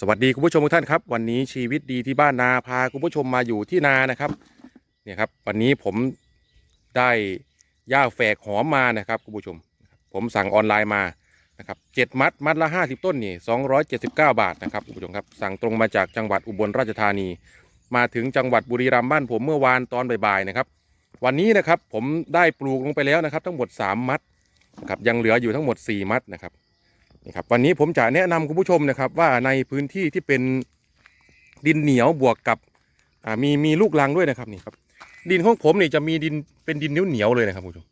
สวัสดีคุณผู้ชมทุกท่านครับ วันนี้ชีวิตดีที่บ้านนาพาคุณผู้ชมมาอยู่ที่นานะครับเนี่ยครับ วันนี้ผมได้ย่าแฝกหอมมานะครับคุณผู้ชม ผมสั่งออนไลน์มานะครับเจ็ดมัดมัดละห้าสิบต้นนี่สองร้อยเจ็ดสิบเก้าบาทนะครับคุณผู้ชมครับสั่งตรงมาจากจังหวัดอุบลราชธานี มาถึงจังหวัดบุรีรัมย์บ้านผมเมื่อวานตอนบ่ายๆนะครับ วันนี้นะครับผมได้ปลูกลงไปแล้วนะครับ ทั้งหมด3มัดนะครับยังเหลืออยู่ทั้งหมด4มัดนะครับ นี่ครับวันนี้ผมจะแนะนำคุณผู้ชมนะครับ ว่าในพื้นที่ที่เป็นดินเหนียวบวกกับมีมีลูกรังด้วยนะครับนี่ครับ ดินของผมนี่จะมีดินเป็นดินเหนียวเหนียวๆเลยนะครับคุณผู้ชม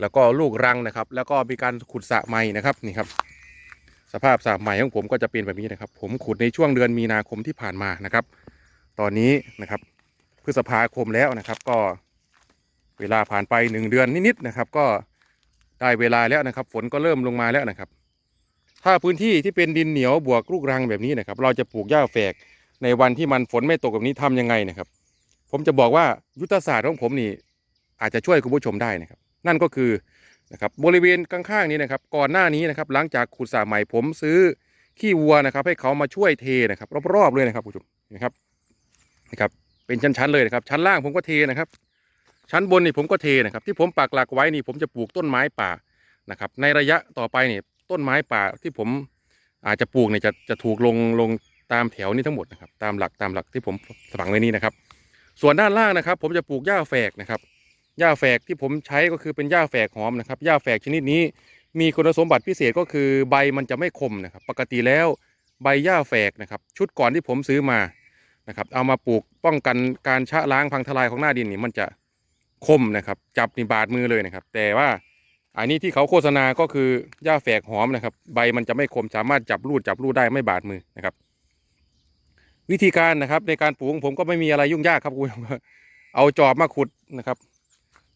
แล้วก็ลูกรังนะครับ แล้วก็มีการขุดสระใหม่นะครับนี่ครับ สภาพสระใหม่ของผมก็จะเป็นแบบนี้นะครับ ผมขุดในช่วงเดือนมีนาคมที่ผ่านมานะครับ ตอนนี้นะครับพฤษภาคมแล้วนะครับ ก็เวลาผ่านไปหนึ่งเดือนนิดๆนะครับ ก็ได้เวลาแล้วนะครับ ฝนก็เริ่มลงมาแล้วนะครับ ถ้าพื้นที่ที่เป็นดินเหนียวบวกลูกรังแบบนี้นะครับ เราจะปลูกหญ้าแฝกในวันที่มันฝนไม่ตกแบบนี้ทำยังไงนะครับ ผมจะบอกว่ายุทธศาสตร์ของผมนี่อาจจะช่วยคุณผู้ชมได้นะครับ นั่นก็คือนะครับบริเวณข้างๆนี้นะครับ ก่อนหน้านี้นะครับ หลังจากขุดสระใหม่ผมซื้อขี้วัวนะครับ ให้เขามาช่วยเทนะครับ รอบๆเลยนะครับคุณผู้ชมนะครับนะครับ เป็นชั้นๆเลยนะครับ ชั้นล่างผมก็เทนะครับ ชั้นบนนี่ผมก็เทนะครับ ที่ผมปักหลักไว้นี่ผมจะปลูกต้นไม้ป่านะครับ ในระยะต่อไปเนี่ย ต้นไม้ป่าที่ผมอาจจะปลูกเนี่ยจะจะถูกลงลงตามแถวนี้ทั้งหมดนะครับตามหลักตามหลักที่ผมฝังไว้นี่นะครับ ส่วนด้านล่างนะครับ ผมจะปลูกหญ้าแฝกนะครับหญ้าแฝกที่ผมใช้ก็คือเป็นหญ้าแฝกหอมนะครับหญ้าแฝกชนิดนี้มีคุณสมบัติพิเศษก็คือใบมันจะไม่คมนะครับ ปกติแล้วใบหญ้าแฝกนะครับ ชุดก่อนที่ผมซื้อมานะครับ เอามาปลูกป้องกันการชะล้างพังทลายของหน้าดินนี่มันจะคมนะครับ จับนี่บาดมือเลยนะครับ แต่ว่า อันนี้ที่เขาโฆษณาก็คือหญ้าแฝกหอมนะครับ ใบมันจะไม่คมสามารถจับรูดจับรูดได้ไม่บาดมือนะครับ วิธีการนะครับในการปลูกของผมก็ไม่มีอะไรยุ่งยากครับคุณเอาจอบมาขุดนะครับ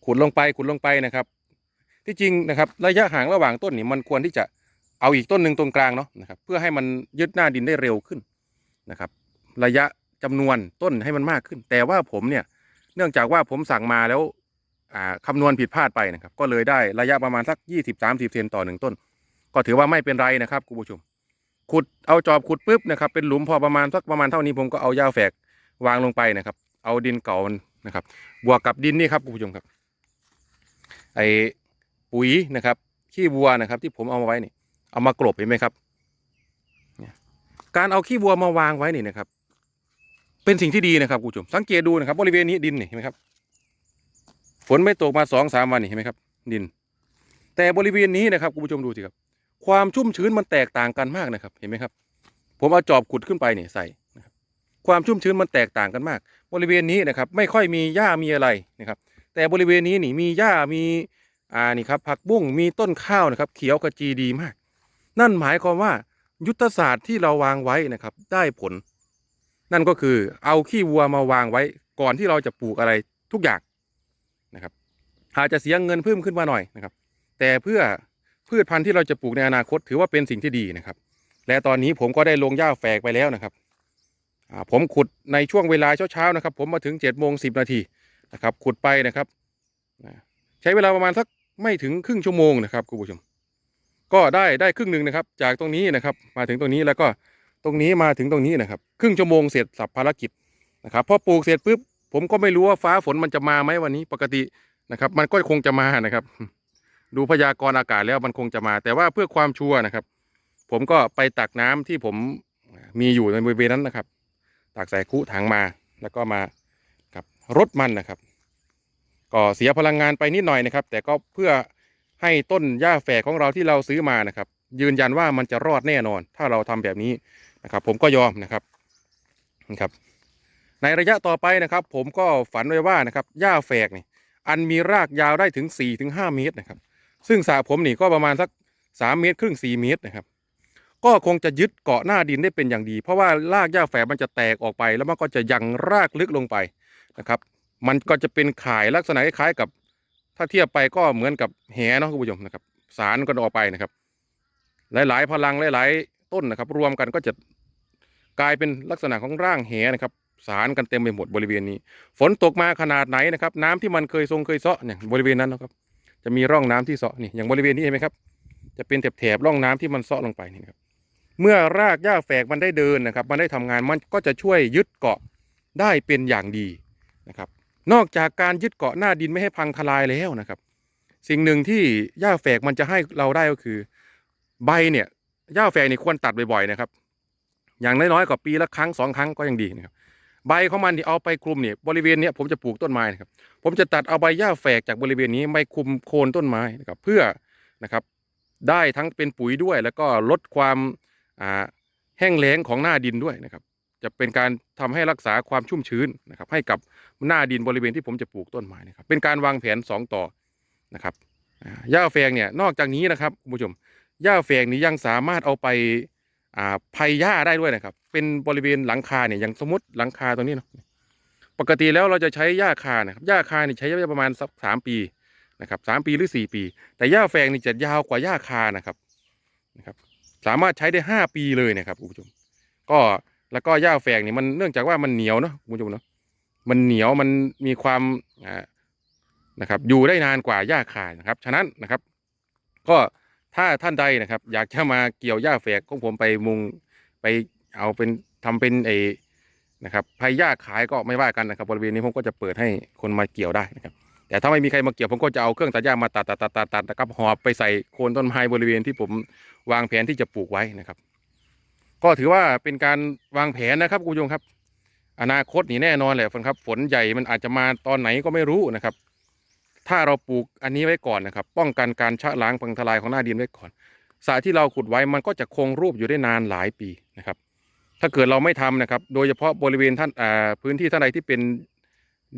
ขุดลงไปขุดลงไปนะครับ ที่จริงนะครับ ระยะห่างระหว่างต้นนี่มันควรที่จะเอาอีกต้นหนึ่งตรงกลางเนาะนะครับ เพื่อให้มันยึดหน้าดินได้เร็วขึ้นนะครับ ระยะจำนวนต้นให้มันมากขึ้น แต่ว่าผมเนี่ย เนื่องจากว่าผมสั่งมาแล้ว คำนวณผิดพลาดไปนะครับ ก็เลยได้ระยะประมาณสักยี่สิบสามสิบเซนต่อหนึ่งต้น ก็ถือว่าไม่เป็นไรนะครับคุณผู้ชมขุดเอาจอบขุดปุ๊บนะครับ เป็นหลุมพอประมาณสักประมาณเท่านี้ผมก็เอาหญ้าแฝกวางลงไปนะครับ เอาดินเก่านะครับ บวกกับดินนี่ครับคุณผู้ชมครับ ไอปุ๋ยนะครับขี้วัวนะครับ ที่ผมเอามาไว้นี่ เอามากลบเห็นไหมครับการเอาขี้วัวมาวางไว้นี่นะครับ เป็นสิ่งที่ดีนะครับคุณผู้ชม สังเกตดูนะครับ บริเวณนี้ดินนี่เห็นไหมครับ ฝนไม่ตกมาสองสามวันนี่เห็นไหมครับดิน แต่บริเวณนี้นะครับคุณผู้ชมดูสิครับ ความชุ่มชื้นมันแตกต่างกันมากนะครับ เห็นไหมครับ ผมเอาจอบขุดขึ้นไปเนี่ยใส่นะครับความชุ่มชื้นมันแตกต่างกันมาก บริเวณนี้นะครับ ไม่ค่อยมีหญ้ามีอะไรนะครับ แต่บริเวณนี้นี่มีหญ้ามีอ่านี่ครับผักบุ้งมีต้นข้าวนะครับ เขียวขจีดีมาก นั่นหมายความว่ายุทธศาสตร์ที่เราวางไว้นะครับ ได้ผล นั่นก็คือเอาขี้วัวมาวางไว้ ก่อนที่เราจะปลูกอะไรทุกอย่าง อาจจะเสียเงินเพิ่มขึ้นมาหน่อยนะครับ แต่เพื่อพืชพันธุ์ที่เราจะปลูกในอนาคตถือว่าเป็นสิ่งที่ดีนะครับ และตอนนี้ผมก็ได้ลงหญ้าแฝกไปแล้วนะครับผมขุดในช่วงเวลาเช้าๆนะครับ ผมมาถึง7จ็ดโมงสินาทีนะครับ ขุดไปนะครับใช้เวลาประมาณสักไม่ถึงครึ่งชั่วโมงนะครับคุณผู้ชม ก็ได้ได้ครึ่งหนึ่งนะครับ จากตรงนี้นะครับ มาถึงตรงนี้แล้วก็ตรงนี้มาถึงตรงนี้นะครับ ครึ่งชั่วโมงเสร็จสับภารกิจนะครับพอปลูกเสร็จปุ๊บผมก็ไม่รู้ว่าฟ้าฝนมันจะมาไหมวันนี้ ปกติ นะครับ มันก็คงจะมานะครับ ดูพยากรณ์อากาศแล้วมันคงจะมา แต่ว่าเพื่อความชัวร์นะครับ ผมก็ไปตักน้ำที่ผมมีอยู่ในบริเวณนั้นนะครับ ตักใส่คุถังมาแล้วก็มาครับรดมันนะครับ ก็เสียพลังงานไปนิดหน่อยนะครับ แต่ก็เพื่อให้ต้นหญ้าแฝกของเราที่เราซื้อมานะครับ ยืนยันว่ามันจะรอดแน่นอน ถ้าเราทำแบบนี้นะครับ ผมก็ยอมนะครับนะครับ ในระยะต่อไปนะครับ ผมก็ฝันไว้ว่านะครับหญ้าแฝกนี่ อันมีรากยาวได้ถึง4ี่ถึงหเมตรนะครับ ซึ่งสระผมนี่ก็ประมาณสัก3เมตรครึ่ง4เมตรนะครับ ก็คงจะยึดเกาะหน้าดินได้เป็นอย่างดี เพราะว่ารากหญ้าแฝกมันจะแตกออกไป แล้วมันก็จะยังรากลึกลงไปนะครับ มันก็จะเป็นข่ายลักษณะคล้ายๆกับ ถ้าเทียบไปก็เหมือนกับแหเนาะคุณผู้ชมนะครับ สารก็ออกไปนะครับ หลาย ๆ พลังหลาย ๆ ต้นนะครับ รวมกันก็จะกลายเป็นลักษณะของร่างแหนะครับ สารกันเต็มไปหมดบริเวณนี้ ฝนตกมาขนาดไหนนะครับ น้ำที่มันเคยทรงเคยเซาะเนี่ยบริเวณนั้นนะครับ จะมีร่องน้ำที่เซาะนี่อย่างบริเวณนี้เห็นไหมครับ จะเป็นแถบๆร่องน้ำที่มันเซาะลงไปนี่ครับเมื่อรากหญ้าแฝกมันได้เดินนะครับ มันได้ทำงานมันก็จะช่วยยึดเกาะได้เป็นอย่างดีนะครับ นอกจากการยึดเกาะหน้าดินไม่ให้พังทลายแล้วนะครับ สิ่งหนึ่งที่หญ้าแฝกมันจะให้เราได้ก็คือ ใบเนี่ยหญ้าแฝกนี่ควรตัดบ่อยๆนะครับ อย่างน้อยๆก็ปีละครั้งสองครั้งก็ยังดีนะครับ ใบของมันที่เอาไปคลุมเนี่ยบริเวณเนี้ยผมจะปลูกต้นไม้นะครับ ผมจะตัดเอาใบหญ้าแฝกจากบริเวณนี้ไปคลุมโคนต้นไม้นะครับเพื่อนะครับ ได้ทั้งเป็นปุ๋ยด้วย แล้วก็ลดความอ่าแห้งแล้งของหน้าดินด้วยนะครับ จะเป็นการทำให้รักษาความชุ่มชื้นนะครับ ให้กับหน้าดินบริเวณที่ผมจะปลูกต้นไม้นะครับ เป็นการวางแผนสองต่อนะครับหญ้าแฝกเนี่ยนอกจากนี้นะครับคุณผู้ชมหญ้าแฝกนี้ยังสามารถเอาไป อ่าไผ่หญ้าได้ด้วยนะครับ เป็นบริเวณหลังคาเนี่ยอย่างสมมติหลังคาตรงนี้เนาะปกติแล้วเราจะใช้หญ้าคานะครับหญ้าคาเนี่ยใช้ระยะประมาณสักสามปีนะครับสามปีหรือสี่ปี แต่หญ้าแฝกนี่จะยาวกว่าหญ้าคานะครับนะครับสามารถใช้ได้ห้าปีเลยนะครับคุณผู้ชม ก็แล้วก็หญ้าแฝกนี่มันเนื่องจากว่ามันเหนียวเนาะคุณผู้ชมเนาะมันเหนียวมันมีความอ่านะครับอยู่ได้นานกว่าหญ้าคานะครับ ฉะนั้นนะครับ ก็ ถ้าท่านใดนะครับ อยากจะมาเกี่ยวหญ้าแฝกของผมไปมุงไปเอาเป็นทำเป็นไอนะครับไผ่หญ้าขายก็ไม่ว่ากันนะครับบริเวณนี้ผมก็จะเปิดให้คนมาเกี่ยวได้นะครับ แต่ถ้าไม่มีใครมาเกี่ยวผมก็จะเอาเครื่องตัดหญ้ามาตัดตัดตัดตัดตัดนะครับหอบไปใส่โคนต้นไม้บริเวณที่ผมวางแผนที่จะปลูกไว้นะครับ ก็ถือว่าเป็นการวางแผนนะครับคุณผู้ชมครับ อนาคตนี่แน่นอนแหละครับ ฝนใหญ่มันอาจจะมาตอนไหนก็ไม่รู้นะครับ ถ้าเราปลูกอันนี้ไว้ก่อนนะครับ ป้องกันการชะล้างพังทลายของหน้าดินไว้ก่อนสระที่เราขุดไว้มันก็จะคงรูปอยู่ได้นานหลายปีนะครับ ถ้าเกิดเราไม่ทำนะครับ โดยเฉพาะบริเวณท่านพื้นที่ท่านใดที่เป็น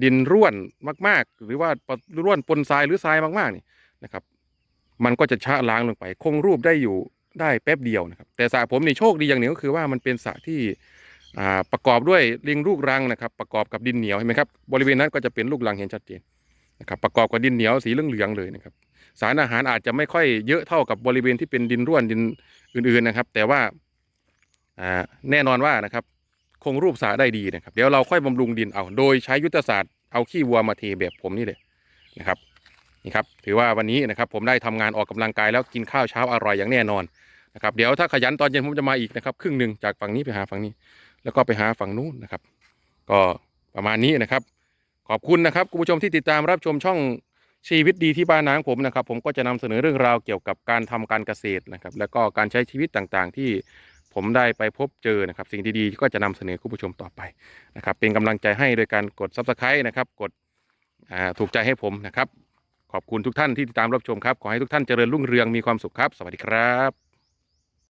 ดินร่วนมาก ๆ หรือว่าร่วนปนทรายหรือทรายมากๆนี่นะครับ มันก็จะชะล้างลงไป คงรูปได้อยู่ได้แป๊บเดียวนะครับ แต่สระผมนี่โชคดีอย่างหนึ่งก็คือว่ามันเป็นสระที่ประกอบด้วยลิงลูกรังนะครับ ประกอบกับดินเหนียวเห็นไหมครับบริเวณนั้นก็จะเป็นลูกรังเห็นชัดเจน นะครับประกอบกับดินเหนียวสีเหลืองๆเลยนะครับ สารอาหารอาจจะไม่ค่อยเยอะเท่ากับบริเวณที่เป็นดินร่วนดินอื่นๆนะครับ แต่ว่าแน่นอนว่านะครับ คงรูปสระได้ดีนะครับ เดี๋ยวเราค่อยบำรุงดินเอาโดยใช้ยุทธศาสตร์เอาขี้วัวมาเทแบบผมนี่เลยนะครับนี่ครับถือว่าวันนี้นะครับ ผมได้ทำงานออกกำลังกายแล้วกินข้าวเช้าอร่อยอย่างแน่นอนนะครับ เดี๋ยวถ้าขยันตอนเย็นผมจะมาอีกนะครับ ครึ่งหนึ่งจากฝั่งนี้ไปหาฝั่งนี้ แล้วก็ไปหาฝั่งนู้นนะครับ ก็ประมาณนี้นะครับ ขอบคุณนะครับคุณผู้ชมที่ติดตามรับชมช่องชีวิตดีที่บ้านนางผมนะครับ ผมก็จะนำเสนอเรื่องราวเกี่ยวกับการทำการเกษตรนะครับ แล้วก็การใช้ชีวิตต่างๆ ที่ผมได้ไปพบเจอนะครับ สิ่งดีๆก็จะนำเสนอคุณผู้ชมต่อไปนะครับ เป็นกำลังใจให้โดยการกด subscribe นะครับ กดถูกใจให้ผมนะครับ ขอบคุณทุกท่านที่ติดตามรับชมครับ ขอให้ทุกท่านเจริญรุ่งเรืองมีความสุขครับ สวัสดีครับ